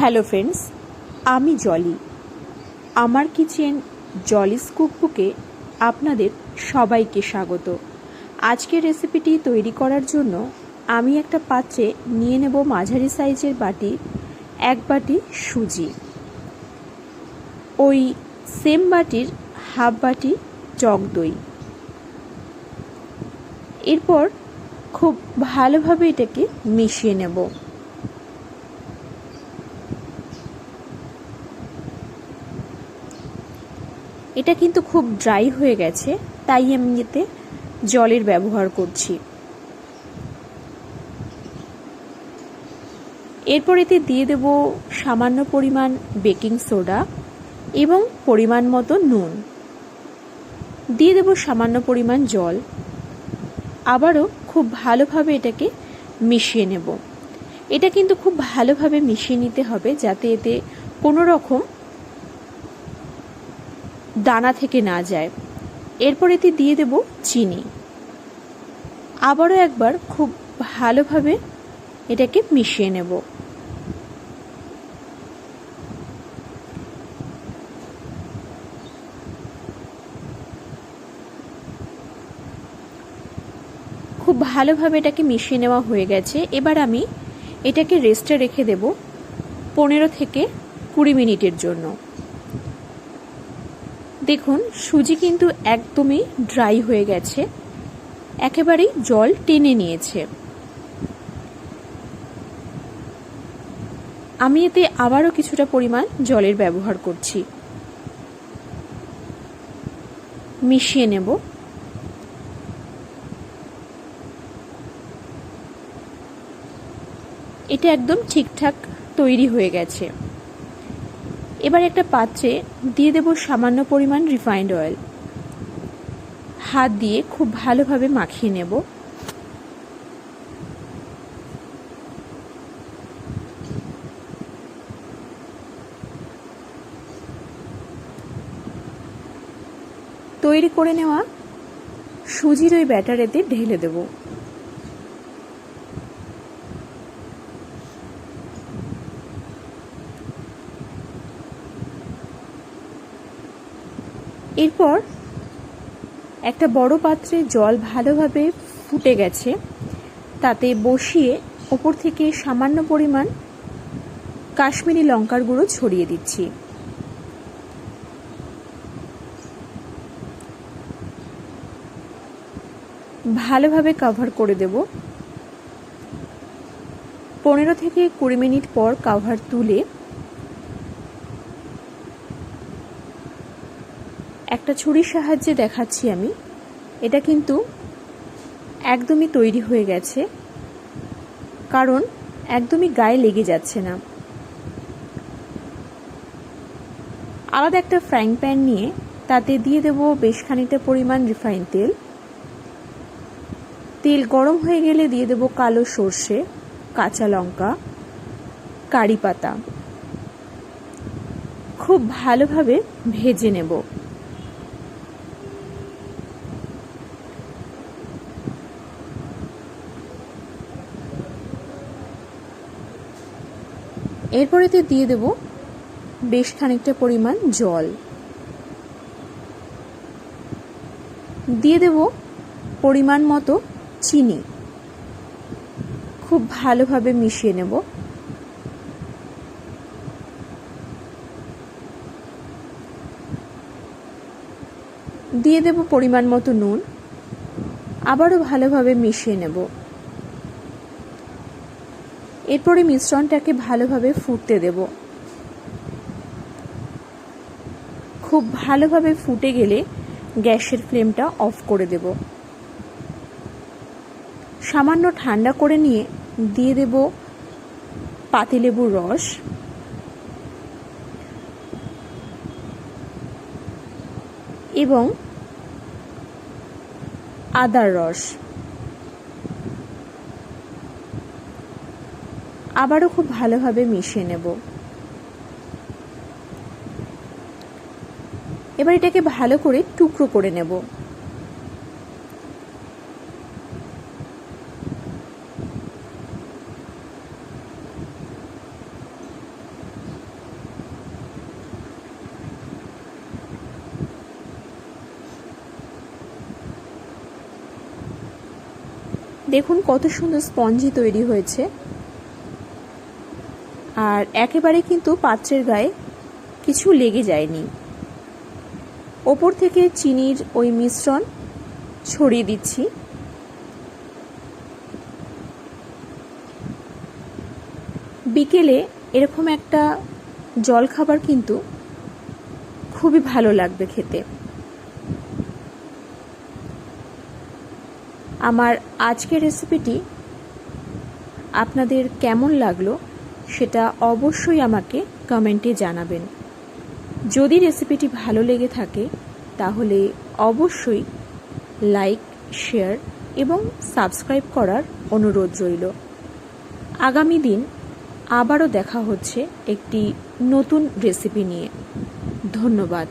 Hello friends, আমি জলি। আমার kitchen জলিস কুকবুকে আপনাদের সবাইকে স্বাগত। আজকের রেসিপিটি তৈরি করার জন্য আমি একটা পাত্রে নিয়ে নেব মাঝারি সাইজের বাটি, এক বাটি সুজি। ওই সেম বাটির হাফ বাটি টক দই। এরপর খুব ভালোভাবে এটাকে মিশিয়ে নেব। এটা কিন্তু খুব ড্রাই হয়ে গেছে, তাই আমি এতে জলের ব্যবহার করছি। এরপর এতে দিয়ে দেব সামান্য পরিমাণ বেকিং সোডা এবং পরিমাণ মতো নুন। দিয়ে দেব সামান্য পরিমাণ জল। আবারও খুব ভালোভাবে এটাকে মিশিয়ে নেব। এটা কিন্তু খুব ভালোভাবে মিশিয়ে নিতে হবে যাতে এতে কোনো রকম দানা থেকে না যায়। এরপর এতে দিয়ে দেব চিনি। আবারও একবার খুব ভালোভাবে এটাকে মিশিয়ে নেব। খুব ভালোভাবে এটাকে মিশিয়ে নেওয়া হয়ে গেছে। এবার আমি এটাকে রেস্টে রেখে দেব পনেরো থেকে কুড়ি মিনিটের জন্য। দেখুন, সুজি কিন্তু একদমই ড্রাই হয়ে গেছে। একেবারেই জল টেনে নিয়েছে। আমি এতে আবারও কিছুটা পরিমাণ জলের ব্যবহার করছি। মিশিয়ে নেব। এটা একদম ঠিকঠাক তৈরি হয়ে গেছে। এবার একটা পাত্রে দিয়ে দেব সামান্য পরিমাণ রিফাইন্ড অয়েল হাত দিয়ে খুব ভালোভাবে মাখিয়ে নেব। তৈরি করে নেওয়া সুজির ওই ব্যাটারেতে ঢেলে দেবো। এরপর একটা বড় পাত্রে জল ভালোভাবে ফুটে গেছে, তাতে বসিয়ে ওপর থেকে সামান্য পরিমাণ কাশ্মীরি লঙ্কার গুঁড়ো ছড়িয়ে দিচ্ছি। ভালোভাবে কাভার করে দেব। পনেরো থেকে কুড়ি মিনিট পর কাভার তুলে একটা ছুরির সাহায্যে দেখাচ্ছি আমি। এটা কিন্তু একদমই তৈরি হয়ে গেছে, কারণ একদমই গায়ে লেগে যাচ্ছে না। আলাদা একটা ফ্রাইং প্যান নিয়ে তাতে দিয়ে দেব বেশ খানিকটা পরিমাণ রিফাইন তেল। তেল গরম হয়ে গেলে দিয়ে দেব কালো সর্ষে, কাঁচা লঙ্কা, কারি পাতা। খুব ভালোভাবে ভেজে নেব। এরপরেতে দিয়ে দেব বেশ খানিকটা পরিমাণ জল। দিয়ে দেব পরিমাণ মতো চিনি। খুব ভালোভাবে মিশিয়ে নেব। দিয়ে দেব পরিমাণ মতো নুন। আবারও ভালোভাবে মিশিয়ে নেব। এরপরে মিশ্রণটাকে ভালোভাবে ফুটতে দেব। খুব ভালোভাবে ফুটে গেলে গ্যাসের ফ্লেমটা অফ করে দেব। সামান্য ঠান্ডা করে নিয়ে দিয়ে দেব পাতিলেবুর রস। এবং আদার রস। আবারও খুব ভালোভাবে মিশিয়ে নেব। এবার এটাকে ভালো করে টুকরো করে নেব। দেখুন কত সুন্দর স্পঞ্জি তৈরি হয়েছে। আর একেবারে কিন্তু পাত্রের গায়ে কিছু লেগে যায়নি। ওপর থেকে চিনির ওই মিশ্রণ ছড়িয়ে দিচ্ছি। বিকেলে এরকম একটা জলখাবার কিন্তু খুবই ভালো লাগবে খেতে। আমার আজকের রেসিপিটি আপনাদের কেমন লাগল সেটা অবশ্যই আমাকে কমেন্টে জানাবেন। যদি রেসিপিটি ভালো লেগে থাকে, তাহলে অবশ্যই লাইক, শেয়ার এবং সাবস্ক্রাইব করার অনুরোধ রইল। আগামী দিন আবারও দেখা হচ্ছে একটি নতুন রেসিপি নিয়ে। ধন্যবাদ।